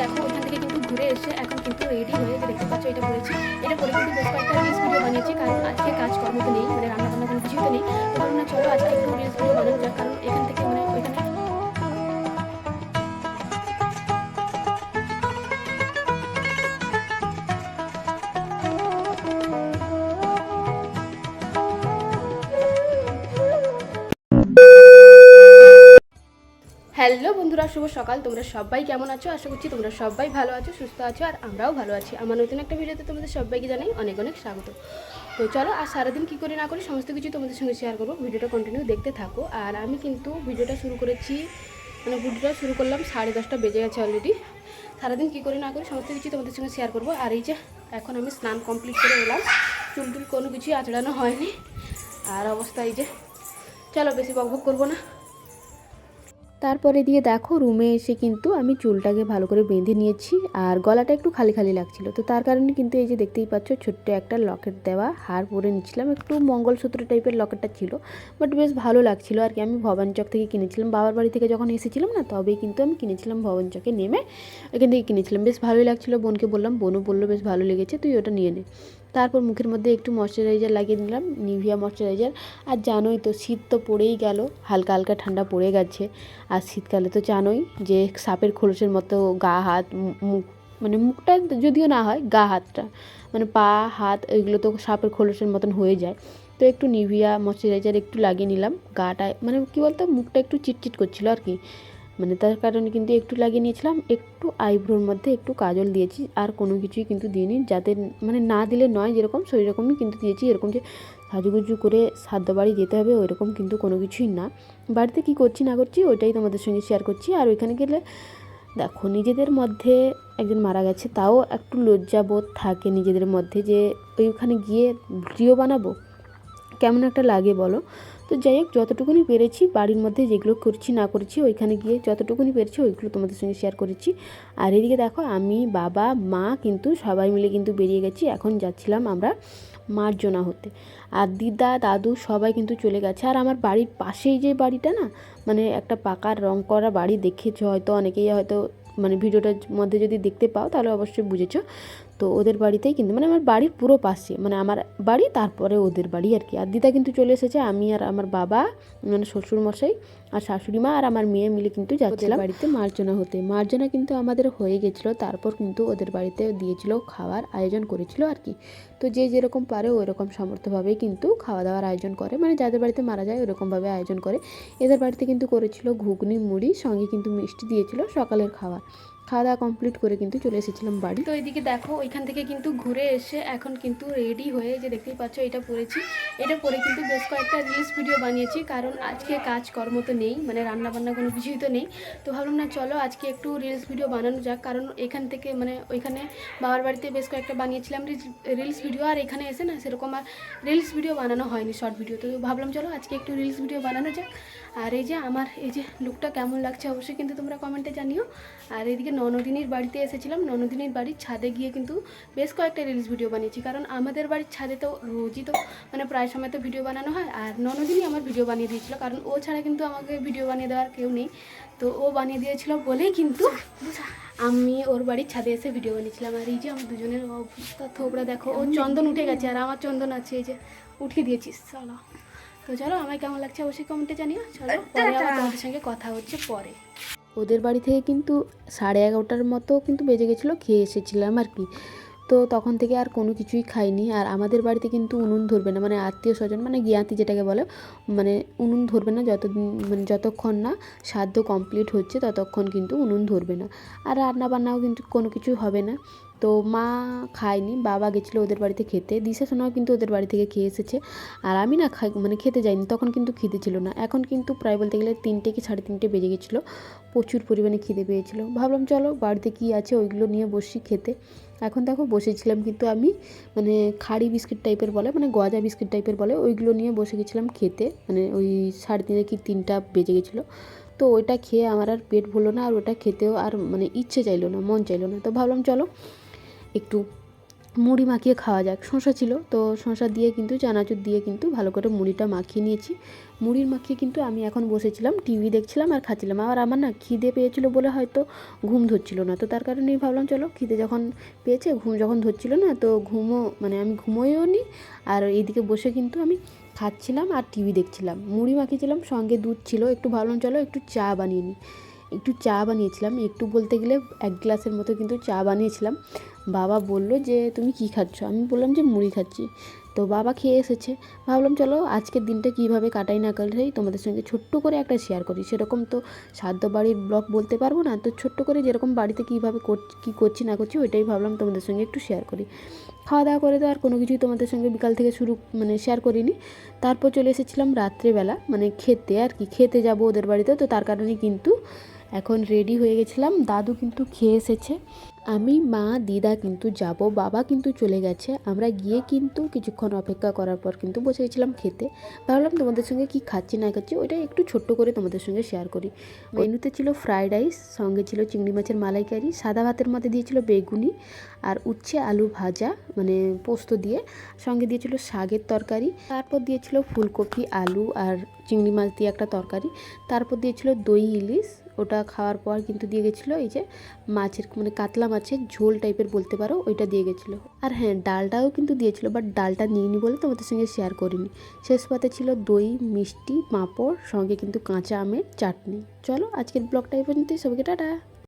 দেখো, ওইখান থেকে কিন্তু ঘুরে এসে এখন কিন্তু রেডি হয়ে দেখতে পাচ্ছ, এটা করেছি এটা পরে কিন্তু বেশ কয়েকটা রিলস ভিডিও বানিয়েছি, কারণ হ্যালো বন্ধুরা, শুভ সকাল। তোমরা সবাই কেমন আছো? আশা করছি তোমরা সবাই ভালো আছো, সুস্থ আছো, আর আমরাও ভালো আছি। আমার নতুন একটা ভিডিওতে তোমাদের সবাইকে জানাই অনেক অনেক স্বাগত। তো চলো, আর সারাদিন কী করে না করি সমস্ত কিছু তোমাদের সঙ্গে শেয়ার করব। ভিডিওটা কন্টিনিউ দেখতে থাকো। আর আমি কিন্তু ভিডিওটা শুরু করেছি মানে ভিডিওটা শুরু করলাম সাড়ে দশটা বেজে গেছে অলরেডি সারাদিন কী করে না করি সমস্ত কিছু তোমাদের সঙ্গে শেয়ার করব। আর এই যে, এখন আমি স্নান কমপ্লিট করে এলাম। চুল টুল কোনো কিছুই আঁচড়ানো হয়নি। আর অবস্থা এই যে। চলো, বেশি বকবক করব না। তারপরে দিয়ে দেখো রুমে এসে কিন্তু আমি চুলটাকে ভালো করে বেঁধে নিয়েছি আর গলাটা একটু খালি খালি লাগছিল। তো তার কারণে কিন্তু এই যে দেখতেই পাচ্ছ ছোট্ট একটা লকেট দেওয়া হার পরে নিচ্ছিলাম। একটু মঙ্গলসূত্র টাইপের লকেটটা ছিল বাট বেশ ভালো লাগছিল আর কি। আমি ভবানচক থেকে কিনেছিলাম। বাবার বাড়ি থেকে যখন এসেছিলাম না, তবেই কিন্তু আমি কিনেছিলাম ভবানচকে নেমে এখান থেকে কিনেছিলাম। বেশ ভালোই লাগছিল। বোনকে বললাম, বোনও বলল, বেশ ভালো লেগেছে, তুই ওটা নিয়ে নে। তারপর মুখের মধ্যে একটু ময়শ্চারাইজার লাগিয়ে নিলাম, নিভিয়া ময়শ্চারাইজার। আর জানোই তো, শীত তো পড়েই গেল, হালকা হালকা ঠান্ডা পড়ে গেছে। আর শীতকালে তো জানোই যে সাপের খোলসের মতো গা, হাত মুখ মানে মুখটা যদিও না হয়, গা, হাতটা মানে পা, হাত, এগুলো তো সাপের খোলসের মতন হয়ে যায়। তো একটু নিভিয়া ময়শ্চারাইজার একটু লাগিয়ে নিলাম, গাটা মানে কী বলতো, মুখটা একটু চিটচিট করছিল আর কি। মানে তার কারণে কিন্তু একটু লাগিয়ে নিয়েছিলাম, একটু আইব্রোর মধ্যে একটু কাজল দিয়েছি, আর কোনো কিছুই কিন্তু দিইনি, যাতে মানে না দিলে নয় যেরকম সেই রকমই কিন্তু দিয়েছি, এরকম যে সাজুগুজু করে সাদ্য বাড়ি যেতে হবে, ওইরকম কিন্তু কোনো কিছুই না। বাড়িতে কি করছি না করছি, ওইটাই তোমাদের সঙ্গে শেয়ার করছি, আর ওইখানে গেলে দেখো নিজেদের মধ্যে একজন মারা গেছে, তাও একটু লজ্জাবোধ থাকে নিজেদের মধ্যে যে ওইখানে গিয়ে ভিডিও বানাবো, কেমন একটা লাগে বলো। তো যাই হোক, যতটুকুনি পেরেছি, বাড়ির মধ্যে যেগুলো করছি, না করছি, ওইখানে গিয়ে যতটুকুনি পেরেছি, ওইগুলো তোমাদের সঙ্গে শেয়ার করেছি। আর এদিকে দেখো, আমি, বাবা, মা কিন্তু সবাই মিলে কিন্তু বেরিয়ে গেছি। এখন যাচ্ছিলাম আমরা মার্জনা হতে। আর দিদা, দাদু সবাই কিন্তু চলে গেছে। আর আমার বাড়ির পাশেই যে বাড়িটা না মানে একটা পাকার রং করা বাড়ি দেখেছ হয়তো, অনেকেই হয়তো মানে ভিডিওটার মধ্যে যদি দেখতে পাও, তাহলে অবশ্যই বুঝেছ। তো ওদের বাড়িতেই কিন্তু মানে আমার বাড়ির পুরো পাশে মানে আমার বাড়ি তারপরে ওদের বাড়ি আর কি। আর দিদা কিন্তু চলে এসেছে আমি আর আমার বাবা মানে শ্বশুর মশাই আর শাশুড়ি মা আর আমার মেয়ে মিলে কিন্তু যাচ্ছিলাম। বাড়িতে মার্জনা হতে। মার্জনা কিন্তু আমাদের হয়ে গেছিল তারপর কিন্তু ওদের বাড়িতে দিয়েছিল খাওয়ার আয়োজন করেছিল আর কি। তো যে যেরকম পারে ওই রকম সামর্থ্যভাবেই কিন্তু খাওয়া দাওয়ার আয়োজন করে মানে যাদের বাড়িতে মারা যায় ওরকমভাবে আয়োজন করে। এদের বাড়িতে কিন্তু করেছিল ঘুগনি মুড়ি সঙ্গে কিন্তু মিষ্টি দিয়েছিল সকালের খাবার খাওয়া দাওয়া কমপ্লিট করে কিন্তু চলে এসেছিলাম বাড়ি। তো এদিকে দেখো ওইখান থেকে কিন্তু ঘুরে এসে এখন কিন্তু রেডি হয়ে যে দেখতেই পাচ্ছ এটা পরেছি এটা পরে কিন্তু বেশ কয়েকটা রিলস ভিডিও বানিয়েছি, কারণ আজকে কাজকর্ম তো নেই মানে রান্না বান্না কোনো কিছুই তো নেই। তো ভাবলাম না, চলো আজকে একটু রিলস ভিডিও বানানো যাক, কারণ এখান থেকে মানে ওইখানে বাবার বাড়িতে বেশ কয়েকটা বানিয়েছিলাম রিলস ভিডিও আর এখানে এসে না সেরকম আর রিলস ভিডিও বানানো হয়নি শর্ট ভিডিও তো ভাবলাম, চলো আজকে একটু রিলস ভিডিও বানানো যাক। আর এই যে আমার, এই যে লুকটা কেমন লাগছে অবশ্যই কিন্তু তোমরা কমেন্টে জানিও। আর এদিকে ননদিনীর বাড়িতে এসেছিলাম। ননদিনীর বাড়ির ছাদে গিয়ে কিন্তু বেশ কয়েকটা রিলস ভিডিও বানিয়েছি। কারণ আমাদের বাড়ির ছাদে তো রোজই তো মানে প্রায় সময় তো ভিডিও বানানো হয়। আর ননদিনী আমার ভিডিও বানিয়ে দিয়েছিল। কারণ ও ছাড়া কিন্তু আমাকে ভিডিও বানিয়ে দেওয়ার কেউ নেই। তো ও বানিয়ে দিয়েছিল বলেই কিন্তু আমি ওর বাড়ির ছাদে এসে ভিডিও বানিয়েছিলাম। আর এই যে আমার দুজনের অবস্থা থোবড়া দেখো, ও চন্দন উঠে গেছে। আর আমার চন্দন আছে, এই যে উঠিয়ে দিয়েছিস চলো। তো চলো আমার কেমন লাগছে অবশ্যই কমেন্টে জানিও। চলো পরে আবার তোমাদের সঙ্গে কথা হচ্ছে পরে। ওদের বাড়ি থেকে কিন্তু সাড়ে এগারোটার মতো কিন্তু বেজে গেছিল খেয়ে এসেছিলাম আর কি। তো তখন থেকে আর কোনো কিছুই খাইনি। আর আমাদের বাড়িতে কিন্তু উনুন ধরবে না মানে আত্মীয় স্বজন মানে জ্ঞাতি যেটাকে বলে মানে উনুন ধরবে না যতদিন মানে যতক্ষণ না সাধ্য কমপ্লিট হচ্ছে ততক্ষণ কিন্তু উনুন ধরবে না। আর রান্না বান্নাও কিন্তু কোনো কিছু হবে না। তো মা খায়নি, বাবা গেছিল ওদের বাড়িতে খেতে। দিশা সোনাও কিন্তু ওদের বাড়ি থেকে খেয়ে এসেছে। আর আমি না খাই মানে খেতে যাইনি, তখন কিন্তু খিদে ছিল না। এখন কিন্তু প্রায় বলতে গেলে তিনটে কি সাড়ে তিনটে বেজে গেছিল। প্রচুর পরিমাণে খিদে পেয়েছিল। ভাবলাম চলো বাড়িতে কী আছে ওইগুলো নিয়ে বসি খেতে। এখন দেখো বসেছিলাম কিন্তু আমি মানে খাড়ি বিস্কিট টাইপের বলে মানে গজা বিস্কিট টাইপের বলে, ওইগুলো নিয়ে বসে গেছিলাম খেতে। মানে ওই সাড়ে তিনটে কি তিনটা বেজে গেছিল। তো ওইটা খেয়ে আমার আর পেট ভরলো না, আর ওটা খেতেও আর মানে ইচ্ছে চাইলো না, মন চাইলো না। তো ভাবলাম চলো একটু মুড়ি মাখিয়ে খাওয়া যাক। শশা ছিল, তো শশা দিয়ে কিন্তু, চানাচুর দিয়ে কিন্তু ভালো করে মুড়িটা মাখিয়ে নিয়েছি। মুড়ির মাখিয়ে কিন্তু আমি এখন বসেছিলাম, টিভি দেখছিলাম আর খাচ্ছিলাম। আর আমার না খিদে পেয়েছিল বলে হয়তো ঘুম ধরছিল না। তো তার কারণেই ভাবলাম, চলো খিদে যখন পেয়েছে, ঘুম যখন ধরছিল না, তো ঘুমও মানে আমি ঘুমোইও নি। আর এইদিকে বসে কিন্তু আমি খাচ্ছিলাম আর টিভি দেখছিলাম। মুড়ি মাখিয়েছিলাম, সঙ্গে দুধ ছিল, একটু ভাবলাম, চলো একটু চা বানিয়ে নিই একটু চা বানিয়েছিলাম। একটু বলতে গেলে এক গ্লাসের মতো কিন্তু চা বানিয়েছিলাম। বাবা বলল যে, তুমি কি খাচ্ছ? আমি বললাম যে, মুড়ি খাচ্ছি। তো বাবা খেয়ে এসেছে। ভাবলাম, চলো, আজকের দিনটা কীভাবে কাটাই না কাটাই তোমাদের সঙ্গে ছোট্ট করে একটা শেয়ার করি। সেরকম তো সাধ্য বাড়ির ব্লগ বলতে পারব না। তো ছোট্ট করে যেরকম বাড়িতে কীভাবে কী করছি না করছি, ওইটাই ভাবলাম তোমাদের সঙ্গে একটু শেয়ার করি। খাওয়া দাওয়া করে তো আর কোনো কিছুই তোমাদের সঙ্গে বিকাল থেকে শুরু মানে শেয়ার করিনি। তারপর চলে এসেছিলাম রাত্রেবেলা মানে খেতে আর কি। খেতে যাব ওদের বাড়িতে, তো তার কারণে কিন্তু এখন রেডি হয়ে গেছিলাম, দাদু কিন্তু খেয়ে এসেছে। আমি, মা, দিদা কিন্তু যাব, বাবা কিন্তু চলে গেছে। আমরা গিয়ে কিন্তু কিছুক্ষণ অপেক্ষা করার পর কিন্তু বসে গেছিলাম খেতে। ভাবলাম তোমাদের সঙ্গে কি খাচ্ছি, না খাচ্ছি ওইটা একটু ছোট্ট করে তোমাদের সঙ্গে শেয়ার করি। মেনুতে ছিল ফ্রাইড রাইস সঙ্গে ছিল চিংড়ি মাছের মালাইকারি, সাদা ভাতের মধ্যে দিয়েছিল বেগুনি আর উচ্ছে আলু ভাজা মানে পোস্ত দিয়ে। সঙ্গে দিয়েছিল শাকের তরকারি, তারপর দিয়েছিল ফুলকপি, আলু আর চিংড়ি মাছ দিয়ে একটা তরকারি, তারপর দিয়েছিল দই ইলিশ ওটা খাওয়ার পর কিন্তু দিয়ে গেছিল এই যে মাছের মানে কাতলা মাছের ঝোল টাইপের বলতে পারো, ওইটা দিয়ে গেছিল। আর হ্যাঁ ডালটাও কিন্তু দিয়েছিলো বাট ডালটা নিইনি বলে তোমাদের সঙ্গে শেয়ার করিনি। শেষ পাতে ছিল দই, মিষ্টি, পাঁপড়, সঙ্গে কিন্তু কাঁচা আমের চাটনি। চলো আজকের ব্লগটা এই পর্যন্তই, সবাইকে টাটা!